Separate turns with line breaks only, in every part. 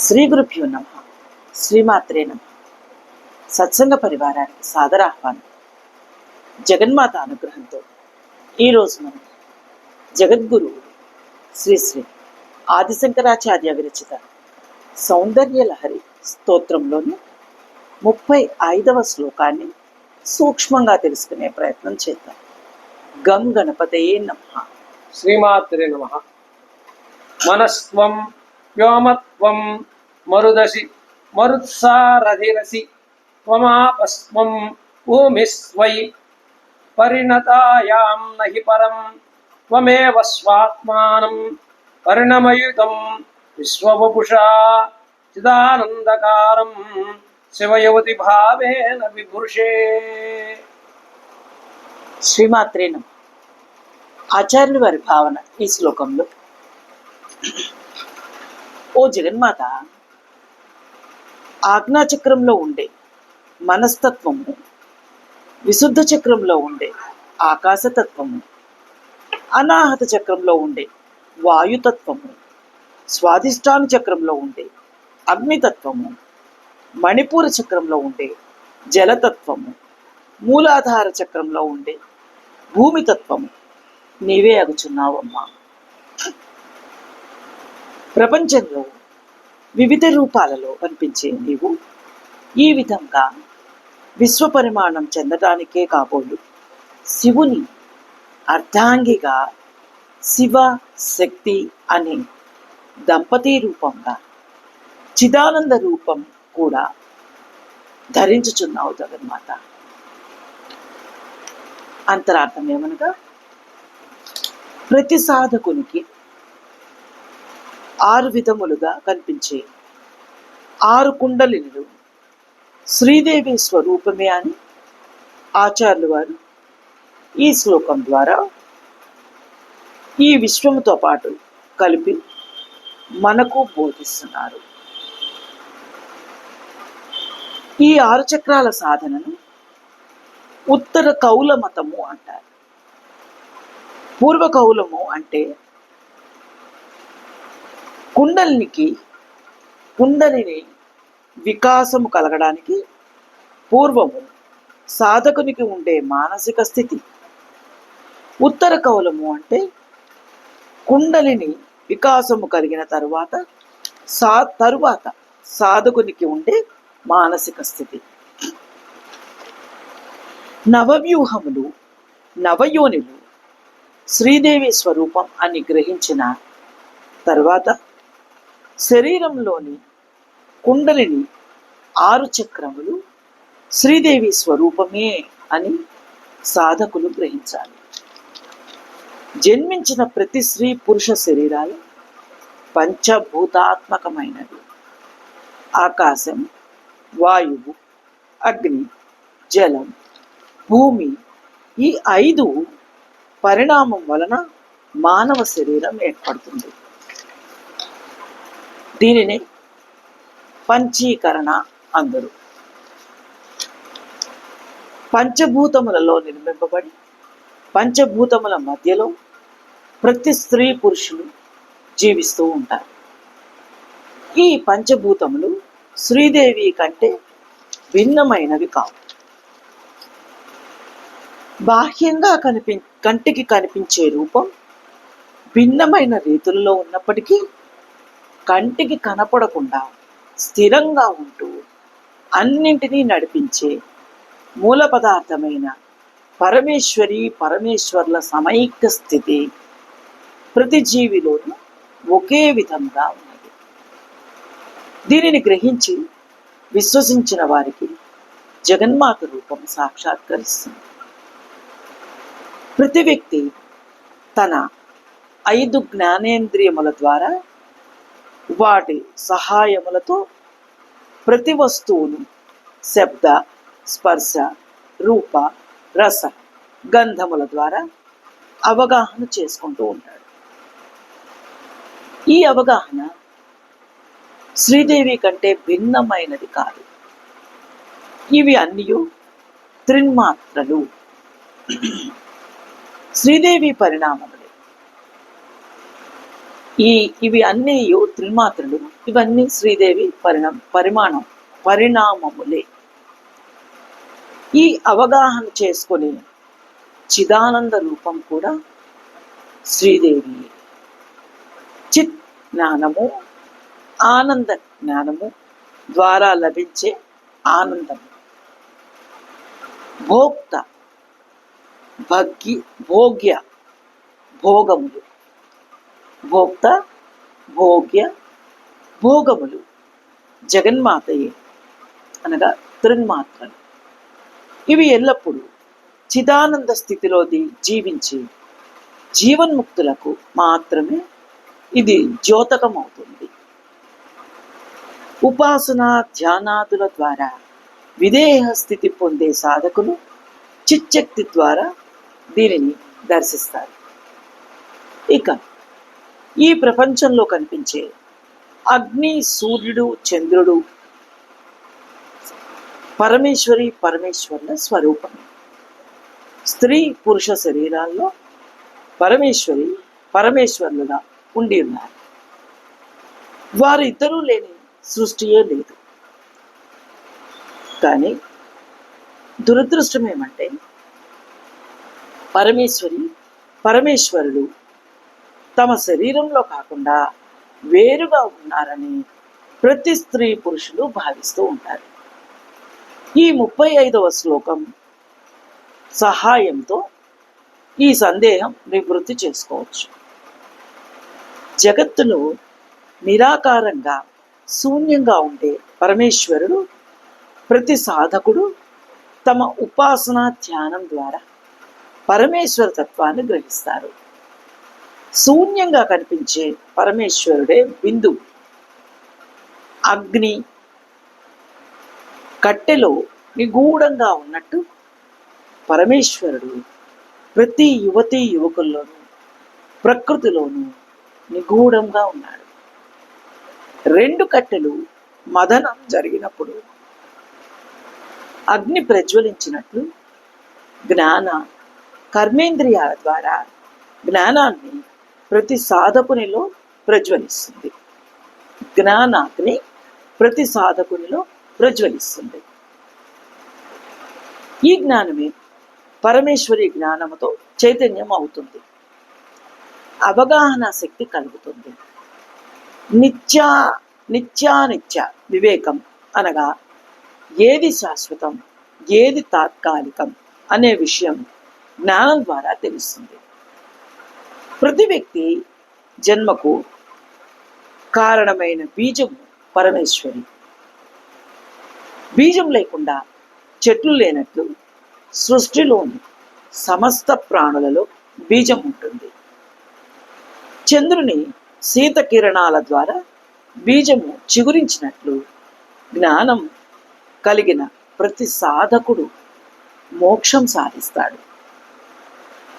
శ్రీ గురుభ్యో నమ. శ్రీమాత్రే నమ. సత్సంగ పరివారానికి సాదరాహ్వానం జగన్మాత అనుగ్రహంతో ఈరోజు మనం జగద్గురు శ్రీ శ్రీ ఆదిశంకరాచార్య విరచిత సౌందర్య లహరి స్తోత్రంలోని ముప్పై ఐదవ శ్లోకాన్ని సూక్ష్మంగా తెలుసుకునే ప్రయత్నం చేద్దాం. గం గణపతయే నమః.
శ్రీమాత్రే నమ. మనస్వం వ్యోమత్వం మరుదసి మరుత్సారధిరసి త్వమాపస్వం భూమిస్వై పరిణతాయాం నహి పరం త్వమేవ స్వాత్మానం పరిణమయుతం విశ్వవపుషా చిదానందకారం శివయవతి భావేన విభృషే
శ్రీమాత్రేనం ఆచార్యుల వారి భావన ఈ శ్లోకంలో. ఓ జగన్మాత ఆజ్ఞాచక్రంలో ఉండే మనస్తత్వము విశుద్ధ చక్రంలో ఉండే ఆకాశతత్వము అనాహత చక్రంలో ఉండే వాయుతత్వము స్వాధిష్టాన చక్రంలో ఉండే అగ్నితత్వము మణిపూర చక్రంలో ఉండే జలతత్వము మూలాధార చక్రంలో ఉండే భూమితత్వము నీవే అగుచున్నావమ్మా. ప్రపంచంలో వివిధ రూపాలలో కనిపించే నీవు ఈ విధంగా విశ్వ పరిమాణం చెందడానికే కాబోలు. శివుని అర్ధాంగిగా శివ శక్తి అనే దంపతి రూపంగా చిదానంద రూపం కూడా ధరించుచున్నావు జగన్మాత. అంతరార్థం ఏమనగా ప్రతి సాధకునికి ఆరు విధములుగా కనిపించే. ఆరు కుండలినులు శ్రీదేవి స్వరూపమే అని ఆచార్యులు వారు ఈ శ్లోకం ద్వారా ఈ విశ్వముతో పాటు కలిపి మనకు బోధిస్తున్నారు. ఈ ఆరు చక్రాల సాధనను ఉత్తర కౌల మతము అంటారు. పూర్వ కౌలము అంటే కుండలినికి కుండలిని వికాసము కలగడానికి పూర్వము సాధకునికి ఉండే మానసిక స్థితి. ఉత్తర కౌలము అంటే కుండలిని వికాసము కలిగిన తరువాత సా తరువాత సాధకునికి ఉండే మానసిక స్థితి. నవవ్యూహములు నవయోనిలు శ్రీదేవి స్వరూపం అని గ్రహించిన తర్వాత శరీరంలోని కుండలిని ఆరు చక్రములు శ్రీదేవి స్వరూపమే అని సాధకులు గ్రహించాలి. జన్మించిన ప్రతి స్త్రీ పురుష శరీరాలు పంచభూతాత్మకమైనవి. ఆకాశం వాయువు అగ్ని జలం భూమి ఈ ఐదు పరిణామం వలన మానవ శరీరం ఏర్పడుతుంది. దీనిని పంచీకరణ అందరు. పంచభూతములలో నిర్మింపబడి పంచభూతముల మధ్యలో ప్రతి స్త్రీ పురుషులు జీవిస్తూ ఉంటారు. ఈ పంచభూతములు శ్రీదేవి కంటే భిన్నమైనవి కావు. బాహ్యంగా కనిపి కంటికి కనిపించే రూపం భిన్నమైన రీతులలో ఉన్నప్పటికీ కంటికి కనపడకుండా స్థిరంగా ఉంటూ అన్నింటినీ నడిపించే మూల పదార్థమైన పరమేశ్వరి పరమేశ్వర్ల సమైక్య స్థితి ప్రతి జీవిలోనూ ఒకే విధంగా ఉన్నది. దీనిని గ్రహించి విశ్వసించిన వారికి జగన్మాత రూపం సాక్షాత్కరిస్తుంది. ప్రతి వ్యక్తి తన ఐదు జ్ఞానేంద్రియముల ద్వారా వాటి సహాయములతో ప్రతి వస్తువును శబ్ద స్పర్శ రూప రస గంధముల ద్వారా అవగాహన చేసుకుంటూ ఉంటాడు. ఈ అవగాహన శ్రీదేవి కంటే భిన్నమైనది కాదు. ఇవి అన్నీ త్రిన్మాత్రలు. శ్రీదేవి పరిణామములు. ఈ ఇవి అన్నీ త్రిమాత్రలు. ఇవన్నీ శ్రీదేవి పరిణామ పరిమాణం పరిణామములే. ఈ అవగాహన చేసుకునే చిదానంద రూపం కూడా శ్రీదేవి. చిత్ జ్ఞానము ఆనంద జ్ఞానము ద్వారా లభించే ఆనందము. భోక్త భగ్గి భోగ్య భోగములు. భోక్త భోగ్య భోగములు జగన్మాతయే అనగా త్రిన్మాత్రలు ఇవి ఎల్లప్పుడూ చిదానంద స్థితిలో జీవించి జీవన్ముక్తులకు మాత్రమే ఇది ద్యోతకమవుతుంది. ఉపాసన ధ్యానాదుల ద్వారా విదేహ స్థితి పొందే సాధకులు చిచ్చక్తి ద్వారా దీనిని దర్శిస్తారు. ఇక ఈ ప్రపంచంలో కనిపించే అగ్ని సూర్యుడు చంద్రుడు పరమేశ్వరి పరమేశ్వరుల స్వరూపం. స్త్రీ పురుష శరీరాల్లో పరమేశ్వరి పరమేశ్వరులుగా ఉండి ఉన్నారు. వారిద్దరూ లేని సృష్టియే లేదు. కానీ దురదృష్టం ఏమంటే పరమేశ్వరి పరమేశ్వరుడు తమ శరీరంలో కాకుండా వేరుగా ఉన్నారని ప్రతి స్త్రీ పురుషులు భావిస్తూ ఉంటారు. ఈ ముప్పై ఐదవ శ్లోకం సహాయంతో ఈ సందేహం నివృత్తి చేసుకోవచ్చు. జగత్తులో నిరాకారంగా శూన్యంగా ఉండే పరమేశ్వరుడు ప్రతి సాధకుడు తమ ఉపాసన ధ్యానం ద్వారా పరమేశ్వర తత్వాన్ని గ్రహిస్తారు. శూన్యంగా కనిపించే పరమేశ్వరుడే బిందు. అగ్ని కట్టెలో నిగూఢంగా ఉన్నట్టు పరమేశ్వరుడు ప్రతి యువతి యువకుల్లోనూ ప్రకృతిలోనూ నిగూఢంగా ఉన్నాడు. రెండు కట్టెలు మదనం జరిగినప్పుడు అగ్ని ప్రజ్వలించినట్లు జ్ఞాన కర్మేంద్రియాల ద్వారా జ్ఞానాన్ని ప్రతి సాధకునిలో ప్రజ్వలిస్తుంది. జ్ఞానాగ్ని ప్రతి సాధకునిలో ప్రజ్వలిస్తుంది. ఈ జ్ఞానమే పరమేశ్వరి జ్ఞానముతో చైతన్యం అవుతుంది అవగాహన శక్తి కలుగుతుంది. నిత్యా నిత్యానిత్య వివేకం అనగా ఏది శాశ్వతం ఏది తాత్కాలికం అనే విషయం జ్ఞానం ద్వారా తెలుస్తుంది. ప్రతి వ్యక్తి జన్మకు కారణమైన బీజము పరమేశ్వరి. బీజం లేకుండా చెట్లు లేనట్లు సృష్టిలోని సమస్త ప్రాణులలో బీజం ఉంటుంది. చంద్రుని శీత కిరణాల ద్వారా బీజము చిగురించినట్లు జ్ఞానం కలిగిన ప్రతి సాధకుడు మోక్షం సాధిస్తాడు.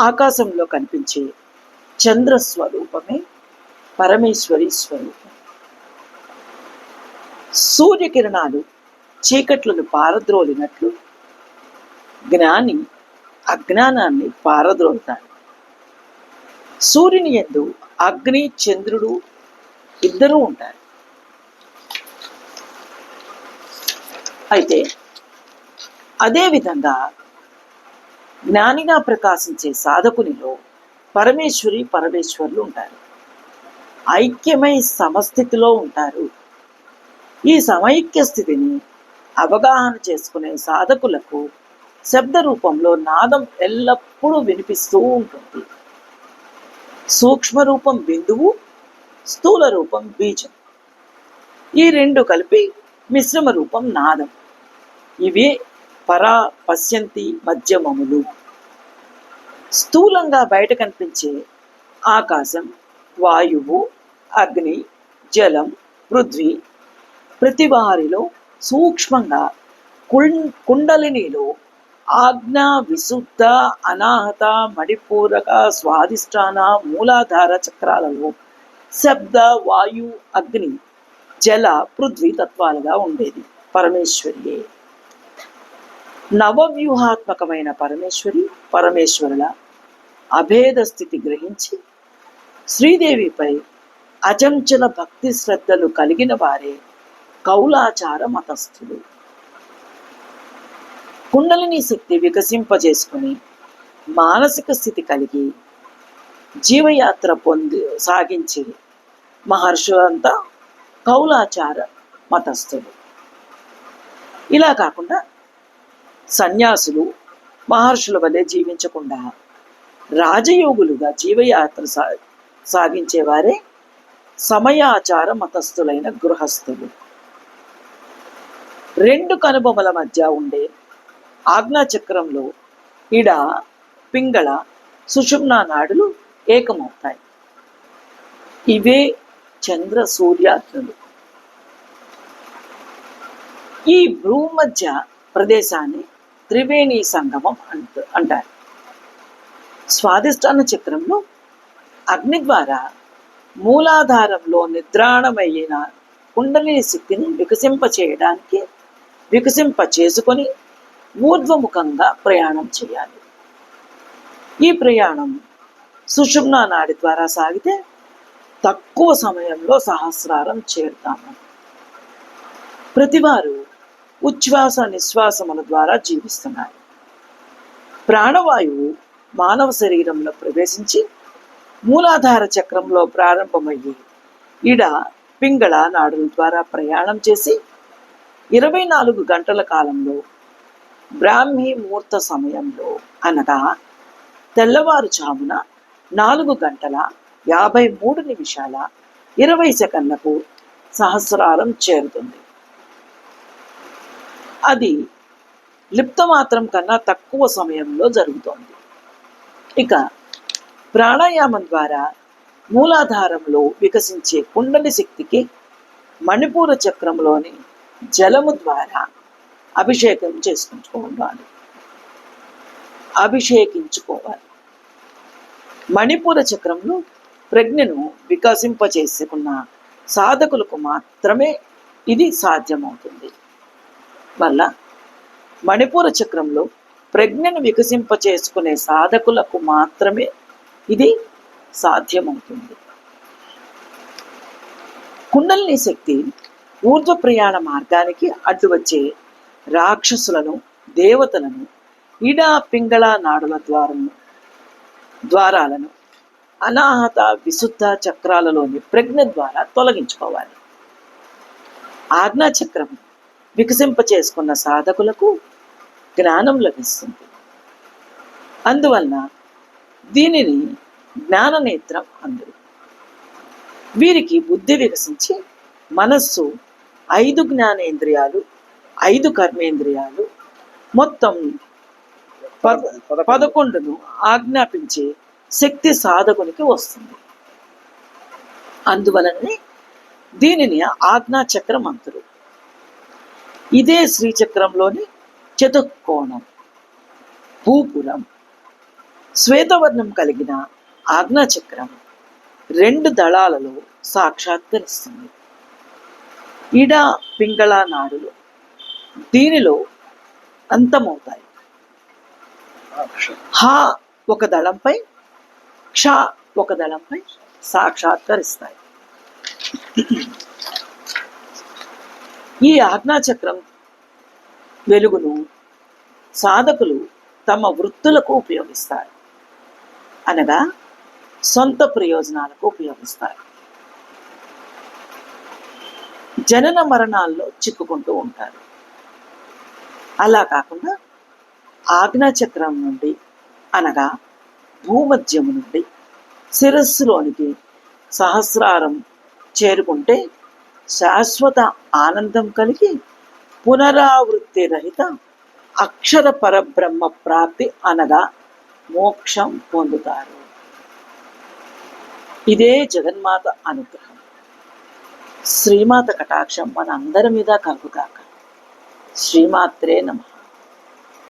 ఆకాశంలో కనిపించే చంద్ర స్వరూపమే పరమేశ్వరి స్వరూపం. సూర్యకిరణాలు చీకట్లను పారద్రోలినట్లు జ్ఞాని అజ్ఞానాన్ని పారద్రోలుతాడు. సూర్యుని ఎందు అగ్ని చంద్రుడు ఇద్దరూ ఉంటారు. అయితే అదేవిధంగా జ్ఞానిగా ప్రకాశించే సాధకునిలో పరమేశ్వరి పరమేశ్వరులు ఉంటారు. ఐక్యమై సమస్థితిలో ఉంటారు. ఈ సమైక్య స్థితిని అవగాహన చేసుకునే సాధకులకు శబ్ద రూపంలో నాదం ఎల్లప్పుడూ వినిపిస్తూ ఉంటుంది. సూక్ష్మ రూపం బిందువు స్థూల రూపం బీజం. ఈ రెండు కలిపి మిశ్రమ రూపం నాదం. ఇవే పరా పశ్యంతి మధ్యమములు. స్థూలంగా బయట కనిపించే ఆకాశం వాయువు అగ్ని జలం పృథ్వీ ప్రతి వారిలో సూక్ష్మంగా కుం కుండలినిలో ఆజ్ఞ విశుద్ధ అనాహత మణిపూరక స్వాదిష్టాన మూలాధార చక్రాలలో శబ్ద వాయు అగ్ని జల పృథ్వీ తత్వాలుగా ఉండేది పరమేశ్వరియే నవవ్యూహాత్మకమైన పరమేశ్వరి పరమేశ్వరుల అభేద స్థితి గ్రహించి శ్రీదేవిపై అజంచల భక్తి శ్రద్ధలు కలిగిన వారే కౌలాచార మతస్థులు. కుండలిని శక్తి వికసింపజేసుకుని మానసిక స్థితి కలిగి జీవయాత్ర పొంది సాగించి మహర్షులంతా కౌలాచార మతస్థులు. ఇలా కాకుండా సన్యాసులు మహర్షుల వలె జీవించకుండా రాజయోగులుగా జీవయాత్ర సా సాగించేవారే సమయాచార మతస్థులైన గృహస్థులు. రెండు కనుబొమల మధ్య ఉండే ఆజ్ఞాచక్రంలో ఇడ పింగళ సుషుమ్నా నాడులు ఏకమవుతాయి. ఇవే చంద్ర సూర్యాగ్నులు. ఈ భూమధ్య ప్రదేశాన్ని త్రివేణి సంగమం అంటు అంటారు. స్వాదిష్టాన చక్రంలో అగ్ని ద్వారా మూలాధారంలో నిద్రాణమైన కుండలిని శక్తిని వికసింప చేయడానికి వికసింప చేసుకొని ఊర్ధ్వముఖంగా ప్రయాణం చేయాలి. ఈ ప్రయాణం సుషుమ్నా నాడి ద్వారా సాగితే తక్కువ సమయంలో సహస్రారం చేరుతాము. ప్రతివారు ఉచ్ఛ్వాస నిశ్వాసముల ద్వారా జీవిస్తున్నాయి. ప్రాణవాయువు మానవ శరీరంలో ప్రవేశించి మూలాధార చక్రంలో ప్రారంభమయ్యి ఇడ పింగళ నాడుల ద్వారా ప్రయాణం చేసి ఇరవై నాలుగు గంటల కాలంలో బ్రాహ్మీ ముహూర్త సమయంలో అనగా తెల్లవారుజామున నాలుగు గంటల యాభై మూడు నిమిషాల ఇరవై సెకండ్లకు సహస్రారం చేరుతుంది. అది లిప్తమాత్రం కన్నా తక్కువ సమయంలో జరుగుతోంది. ఇక ప్రాణాయామం ద్వారా మూలాధారంలో వికసించే కుండలి శక్తికి మణిపూర చక్రంలోని జలము ద్వారా అభిషేకం చేసుకుంటుకోవాలి అభిషేకించుకోవాలి. మణిపూర చక్రంలో ప్రజ్ఞను వికసింపచేసుకున్న సాధకులకు మాత్రమే ఇది సాధ్యమవుతుంది. వల్ల మణిపూర చక్రంలో ప్రజ్ఞను వికసింప చేసుకునే సాధకులకు మాత్రమే ఇది సాధ్యమవుతుంది. కుండలిని శక్తి ఊర్ధ్వ ప్రయాణ మార్గానికి అడ్డు వచ్చే రాక్షసులను దేవతలను ఇడా పింగళ నాడుల ద్వారము ద్వారాలను అనాహత విశుద్ధ చక్రాలలోని ప్రజ్ఞ ద్వారా తొలగించుకోవాలి. ఆజ్ఞా చక్రం వికసింప చేసుకున్న సాధకులకు జ్ఞానం లభిస్తుంది. అందువలన దీనిని జ్ఞాననేత్రం అందరు వీరికి బుద్ధి వికసించి మనస్సు ఐదు జ్ఞానేంద్రియాలు ఐదు కర్మేంద్రియాలు మొత్తం పద పదకొండును ఆజ్ఞాపించే శక్తి సాధకునికి వస్తుంది. అందువలనే దీనిని ఆజ్ఞాచక్రం అంటారు ఇదే శ్రీచక్రంలోని చతుకోణం భూపురం. శ్వేతవర్ణం కలిగిన ఆజ్ఞాచక్రం రెండు దళాలలో సాక్షాత్కరిస్తుంది. ఇడ పింగళ నాడులు దీనిలో అంతమవుతాయి. హ ఒక దళంపై క్ష ఒక దళంపై సాక్షాత్కరిస్తాయి. ఈ ఆజ్ఞాచక్రం వెలుగును సాధకులు తమ వృత్తులకు ఉపయోగిస్తారు. అనగా సొంత ప్రయోజనాలకు ఉపయోగిస్తారు. జనన మరణాల్లో చిక్కుకుంటూ ఉంటారు. అలా కాకుండా ఆజ్ఞాచక్రం నుండి అనగా భూమధ్యము నుండి శిరస్సులోనికి సహస్రారం చేరుకుంటే శాశ్వత ఆనందం కలిగి పునరావృత్తి రహిత అక్షర పరబ్రహ్మ ప్రాప్తి అనగా మోక్షం పొందుతారు. ఇదే జగన్మాత అనుగ్రహం. శ్రీమాత కటాక్షం మన అందరి మీద కలుగుగాక. శ్రీమాత్రే నమః.